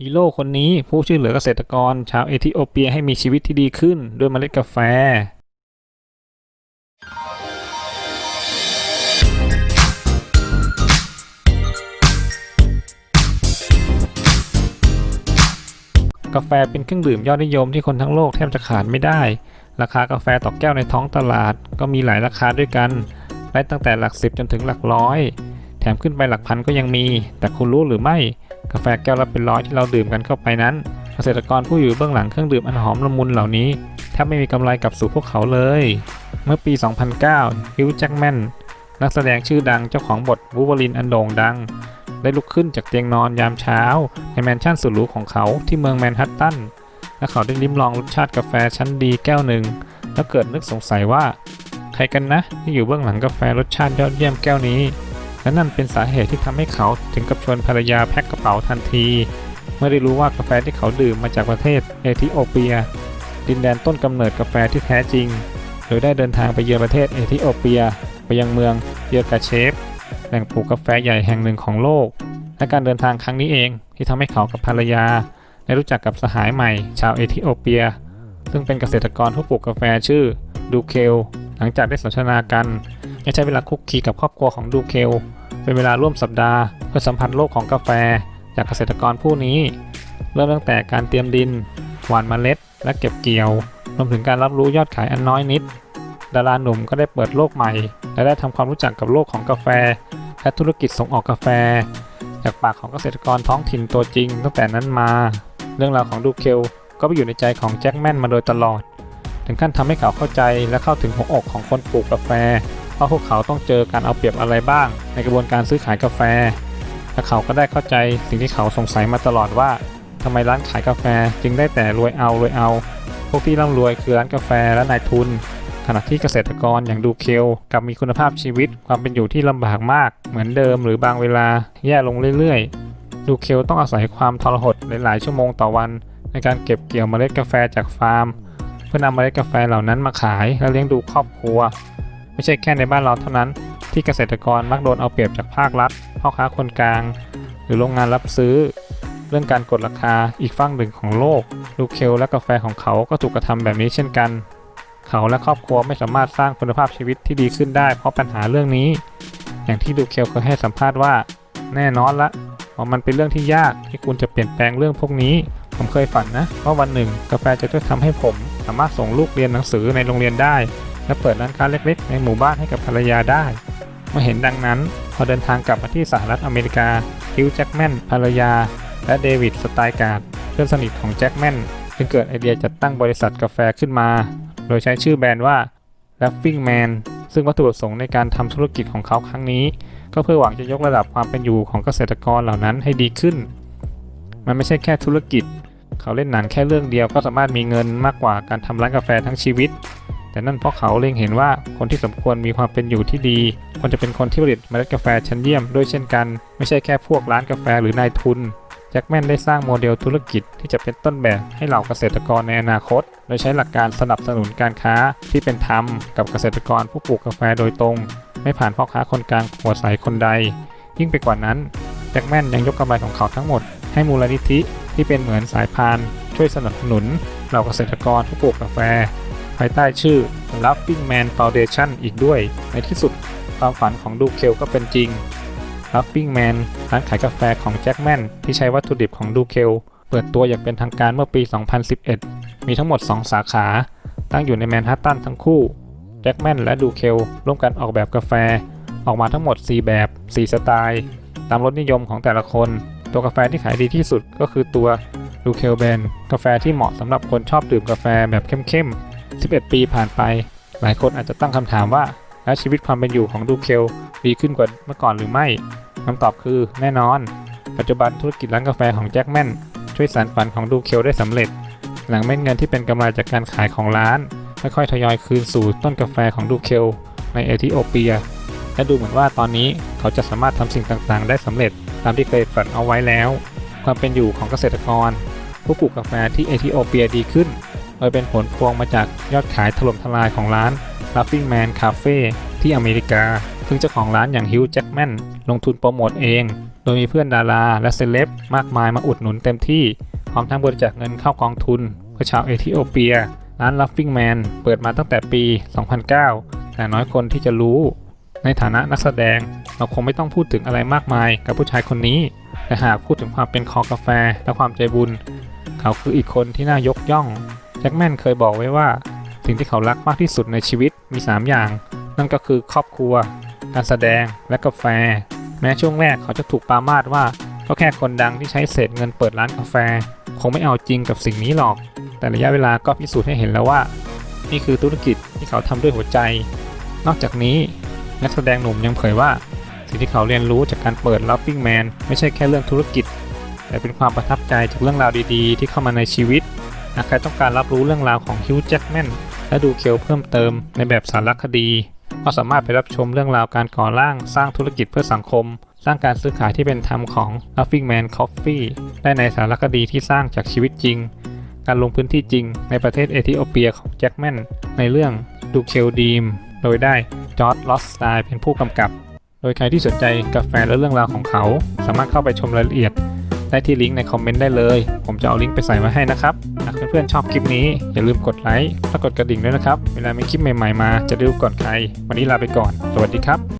ฮีโร่คนนี้ผู้ช่วยเหลือเกษตรกรชาวเอธิโอเปียให้มีชีวิตที่ดีขึ้นด้วยเมล็ดกาแฟ กาแฟเป็นเครื่องดื่มยอดนิยมที่คนทั้งโลกแทบจะขาดไม่ได้ ราคากาแฟต่อแก้วในท้องตลาดก็มีหลายราคาด้วยกันไล่ตั้งแต่หลักสิบจนถึงหลักร้อย แถมขึ้นไปหลักพันก็ยังมี แต่คุณรู้หรือไม่ กาแฟแก้วละเป็นร้อยที่เราดื่มกันเข้าไปนั้น เกษตรกรผู้อยู่เบื้องหลังเครื่องดื่มอันหอมละมุนเหล่านี้แทบไม่มีกำไรกลับสู่พวกเขาเลย เมื่อปี 2009ฮิวจ์แจ็คแมนนักแสดงชื่อดังเจ้าของบทวูเวอรีนอันโด่งดัง ได้ลุกขึ้นจากเตียงนอนยามเช้า ในแมนชั่นสุดหรูของเขาที่เมืองแมนฮัตตันและเขาได้ลิ้มลองรสชาติกาแฟชั้นดีแก้วหนึ่ง แล้วเกิดนึกสงสัยว่า ใครกันนะที่อยู่เบื้องหลังกาแฟรสชาติยอดเยี่ยมแก้วนี้ และนั่นเป็นสาเหตุที่ทำให้เขาถึงกับชวนภรรยาแพ็คกระเป๋าทันที เมื่อได้รู้ว่ากาแฟที่เขาดื่มมาจากประเทศเอธิโอเปีย ดินแดนต้นกำเนิดกาแฟที่แท้จริง โดยได้เดินทางไปเยือนประเทศเอธิโอเปีย ไปยังเมืองเยอร์กาเชฟแหล่งปลูกกาแฟใหญ่แห่งหนึ่งของโลก และการเดินทางครั้งนี้เองที่ทำให้เขากับภรรยา ได้รู้จักกับสหายใหม่ ชาวเอธิโอเปีย ซึ่งเป็นเกษตรกรผู้ปลูกกาแฟชื่อดูเคลหลังจากได้สนทนากัน และใช้เวลาคุกคีกับครอบครัวของดูเคลเป็นเวลาร่วมสัปดาห์ เพื่อสัมผัสโลกของกาแฟ จากเกษตรกรผู้นี้ เริ่มตั้งแต่การเตรียมดิน หว่านเมล็ด และเก็บเกี่ยว รวมถึงการรับรู้ยอดขายอันน้อยนิด ดาราหนุ่มก็ได้เปิดโลกใหม่ และได้ทำความรู้จักกับโลกของกาแฟ และธุรกิจส่งออกกาแฟ จากปากของเกษตรกรท้องถิ่นตัวจริง ตั้งแต่นั้นมา เรื่องราวของดูเคลก็ไปอยู่ในใจของแจ็คแมนมาโดยตลอด ถึงขั้นทำให้เขาเข้าใจและเข้าถึงหัวอกของคนปลูกกาแฟ ว่าพวกเขาต้องเจอการเอาเปรียบอะไรบ้าง ในกระบวนการซื้อขายกาแฟ และเขาก็ได้เข้าใจสิ่งที่เขาสงสัยมาตลอดว่าทำไมร้านขายกาแฟจึงได้แต่รวยเอารวยเอา พวกที่ร่ำรวยคือร้านกาแฟและนายทุน ขณะที่เกษตรกรอย่างดูเคลกลับมีคุณภาพชีวิตความเป็นอยู่ที่ลำบากมาก เหมือนเดิมหรือบางเวลาแย่ลงเรื่อยๆ ดูเคลต้องอาศัยความทรหดหลายๆชั่วโมงต่อวัน ในการเก็บเกี่ยวเมล็ดกาแฟจากฟาร์ม เพื่อนำเมล็ดกาแฟเหล่านั้นมาขายและเลี้ยงดูครอบครัว ไม่ใช่แค่ในบ้านเราเท่านั้น ที่เกษตรกรมักโดนเอาเปรียบจากภาครัฐพ่อค้าคนกลาง หรือโรงงานรับซื้อ เรื่องการกดราคาอีกฝั่งหนึ่งของโลกดูเคลและกาแฟของเขาก็ถูกกระทำแบบนี้เช่นกัน เขาและครอบครัวไม่สามารถสร้างคุณภาพชีวิตที่ดีขึ้นได้ เพราะปัญหาเรื่องนี้ อย่างที่ดูเคลเคยให้สัมภาษณ์ว่า แน่นอนละว่ามันเป็นเรื่องที่ยากที่คุณจะเปลี่ยนแปลงเรื่องพวกนี้ ผมเคยฝันนะว่าวันหนึ่ง กาแฟจะช่วยทำให้ผม สามารถส่งลูกเรียนหนังสือในโรงเรียนได้ และเปิดร้านค้าเล็กๆ ในหมู่บ้านให้กับภรรยาได้ เมื่อเห็นดังนั้น พอเดินทางกลับมาที่สหรัฐอเมริกาฮิวจ์แจ็คแมนภรรยา และเดวิดสไตล์การ์ดเพื่อนสนิทของแจ็คแมนจึงเกิดไอเดียจัดตั้งบริษัทกาแฟขึ้นมา โดยใช้ชื่อแบรนด์ว่า Laughing Man ซึ่งวัตถุประสงค์ในการทำธุรกิจของเขาครั้งนี้ ก็เพื่อหวังจะยกระดับความเป็นอยู่ของเกษตรกรเหล่านั้นให้ดีขึ้น มันไม่ใช่แค่ธุรกิจ เขาเล่นหนังแค่เรื่องเดียวก็สามารถมีเงินมากกว่าการทำร้านกาแฟทั้งชีวิต แต่นั่นเพราะเขาเล็งเห็นว่าคนที่สมควรมีความเป็นอยู่ที่ดีควรจะเป็นคนที่ผลิตเมล็ดกาแฟชั้นเยี่ยมด้วยเช่นกัน ไม่ใช่แค่พวกร้านกาแฟหรือนายทุนแจ็คแมนได้สร้างโมเดลธุรกิจที่จะเป็นต้นแบบให้เหล่าเกษตรกรในอนาคต โดยใช้หลักการสนับสนุนการค้าที่เป็นธรรมกับเกษตรกรผู้ปลูกกาแฟโดยตรง ไม่ผ่านพ่อค้าคนกลางหัวใสคนใด ยิ่งไปกว่านั้นแจ็คแมนยังยกกำไรของเขาทั้งหมด ให้มูลนิธิที่เป็นเหมือนสายพานช่วยสนับสนุนเหล่าเกษตรกรผู้ปลูกกาแฟ ภายใต้ชื่อ Laughing Man Foundation อีกด้วย ในที่สุดความฝันของดูเคลก็เป็นจริง Laughing Man ร้านขายกาแฟของแจ็คแมนที่ใช้วัตถุดิบของดูเคลเปิดตัวอย่างเป็นทางการเมื่อปี 2011 มีทั้งหมด 2 สาขา ตั้งอยู่ในแมนฮัตตันทั้งคู่ แจ็คแมนและดูเคลร่วมกันออกแบบกาแฟ ออกมาทั้งหมด 4 แบบ 4 สไตล์ ตามรสนิยมของแต่ละคน ตัวกาแฟที่ขายดีที่สุดก็คือตัวดูเคลแบนกาแฟที่เหมาะสำหรับคนชอบดื่มกาแฟแบบเข้มๆ 11 ปีผ่านไป หลายคนอาจจะตั้งคำถามว่า แล้วชีวิตความเป็นอยู่ของดูเคลดีขึ้นกว่าเมื่อก่อนหรือไม่คำตอบคือแน่นอน ปัจจุบันธุรกิจร้านกาแฟของแจ็คแมนช่วยสานฝันของดูเคลได้สำเร็จ หลังเม็ดเงินที่เป็นกำไรจากการขายของร้านค่อยๆทยอยคืนสู่ต้นกาแฟของดูเคลในเอธิโอเปีย และดูเหมือนว่าตอนนี้เขาจะสามารถทำสิ่งต่างๆ ได้สำเร็จตามที่เคยฝันเอาไว้แล้ว ความเป็นอยู่ของเกษตรกร ผู้ปลูกกาแฟที่เอธิโอเปียดีขึ้น โดยเป็นผลพวงมาจากยอดขายถล่มทลายของร้าน Laughing Man Cafe ที่อเมริกา ซึ่งเจ้าของร้านอย่างฮิวจ์แจ็คแมนลงทุนโปรโมทเอง โดยมีเพื่อนดาราและเซเลบมากมายมาอุดหนุนเต็มที่ พร้อมทั้งบริจาคเงินเข้ากองทุนเพื่อชาวเอธิโอเปีย ร้าน Laughing Man เปิดมาตั้งแต่ปี 2009 แต่น้อยคนที่จะรู้ในฐานะนักแสดงเราคงไม่ต้องพูดถึงอะไรมากมายกับผู้ชายคนนี้ แต่หากพูดถึงความเป็นคอกาแฟและความใจบุญ เขาคืออีกคนที่น่ายกย่อง จ็คแมนเคยบอกไว้ว่า สิ่งที่เขารักมากที่สุดในชีวิตมี 3 อย่าง นั่นก็คือครอบครัว การแสดงและกาแฟ แม้ช่วงแรกเขาจะถูกปามาสว่าก็แค่คนดังที่ใช้เศษเงินเปิดร้านกาแฟ คงไม่เอาจริงกับสิ่งนี้หรอก แต่ระยะเวลาก็พิสูจน์ให้เห็นแล้วว่า นี่คือธุรกิจที่เขาทำด้วยหัวใจ นอกจากนี้นักแสดงหนุ่มยังเผยว่า สิ่งที่เขาเรียนรู้จากการเปิด Laughing Man ไม่ใช่แค่เรื่องธุรกิจ แต่เป็นความประทับใจจากเรื่องราวดีๆ ที่เข้ามาในชีวิต หากใครต้องการรับรู้เรื่องราวของฮิวจ์แจ็คแมนและดูเคลเพิ่มเติมในแบบสารคดี ก็สามารถไปรับชมเรื่องราวการก่อร่างสร้างธุรกิจเพื่อสังคม สร้างการซื้อขายที่เป็นธรรมของ Laughing Man Coffee ได้ในสารคดีที่สร้างจากชีวิตจริง การลงพื้นที่จริงในประเทศเอธิโอเปียของแจ็คแมนในเรื่องดูเคลดีมโดยได้จอร์ดลอสไตน์เป็นผู้กำกับ โดยใครที่สนใจกาแฟและเรื่องราวของเขา สามารถเข้าไปชมรายละเอียด ได้ที่ลิงก์ในคอมเมนต์ได้เลย ผมจะเอาลิงก์ไปใส่ไว้ให้นะครับหากเพื่อนๆชอบคลิปนี้อย่าลืมกดไลค์และกดกระดิ่งด้วยนะครับ เวลามีคลิปใหม่ๆมาจะได้รู้ก่อนใคร วันนี้ลาไปก่อน สวัสดีครับ